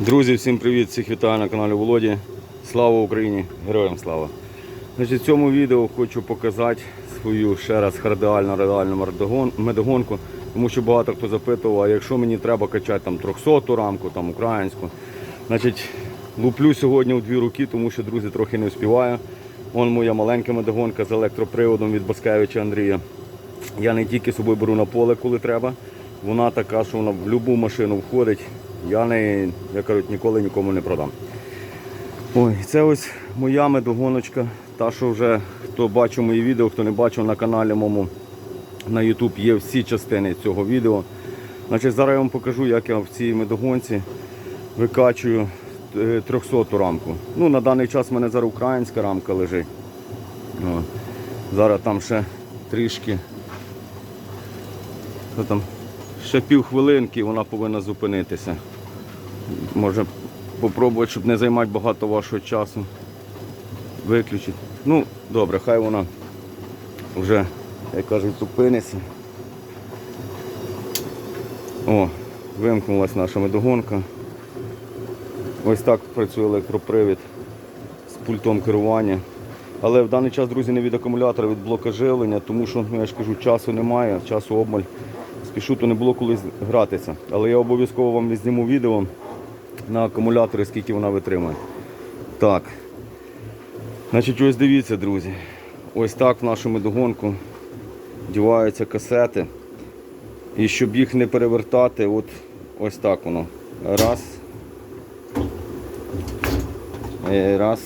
Друзі, всім привіт! Всіх вітаю на каналі Володі. Слава Україні! Героям слава! Значить, в цьому відео хочу показати свою ще раз кардіально радіальну медогон- медогонку, тому що багато хто запитував, а якщо мені треба качати там 300 рамку, там українську. Значить, луплю сьогодні у дві руки, тому що, друзі, трохи не успіваю. Вон моя маленька медогонка з електроприводом від Баскевича Андрія. Я не тільки собою беру на поле, коли треба. Вона така, що вона в будь-яку машину входить. Я не, як кажуть, ніколи нікому не продам. Ой, це ось моя медогоночка. Та, що вже хто бачив мої відео, хто не бачив на каналі моєму на YouTube є всі частини цього відео. Значить, зараз я вам покажу, як я в цій медогонці викачую е, 300 рамку. Ну, на даний час в мене зараз українська рамка лежить. О, зараз там ще трішки. Що там? Ще пів хвилинки вона повинна зупинитися. Може попробувати, щоб не займати багато вашого часу. Виключити. Ну, добре, хай вона вже, як кажуть, зупиниться. О, вимкнулася наша медогонка. Ось так працює електропривід з пультом керування. Але в даний час, друзі, не від акумулятора, від блока живлення, тому що, ну, я ж кажу, часу немає, часу обмаль. Спішу, то не було коли гратися. Але я обов'язково вам зніму відео на акумуляторі, скільки вона витримує. Так. Значить, ось дивіться, друзі. Ось так в нашу медогонку діваються касети. І щоб їх не перевертати, от ось так воно. Раз. Е, Раз.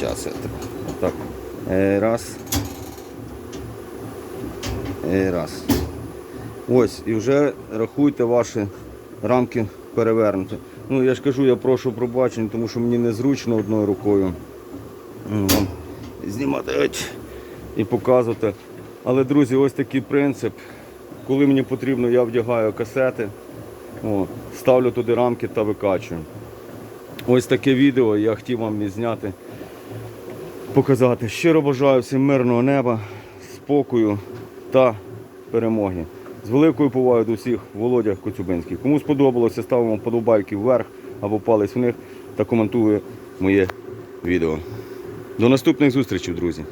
Зараз я так. так. Е, Раз. Е, Раз. Ось, і вже рахуйте ваші рамки перевернуті. Ну, я ж кажу, я прошу пробачення, тому що мені незручно одною рукою знімати і показувати. Але, друзі, ось такий принцип. Коли мені потрібно, я вдягаю касети, о, ставлю туди рамки та викачую. Ось таке відео я хотів вам відзняти, показати. Щиро бажаю всім мирного неба, спокою та перемоги. З великою повагою до всіх Володя Коцюбинський. Кому сподобалося, ставимо подобайки вверх або палець вниз та коментує моє відео. До наступних зустрічей, друзі!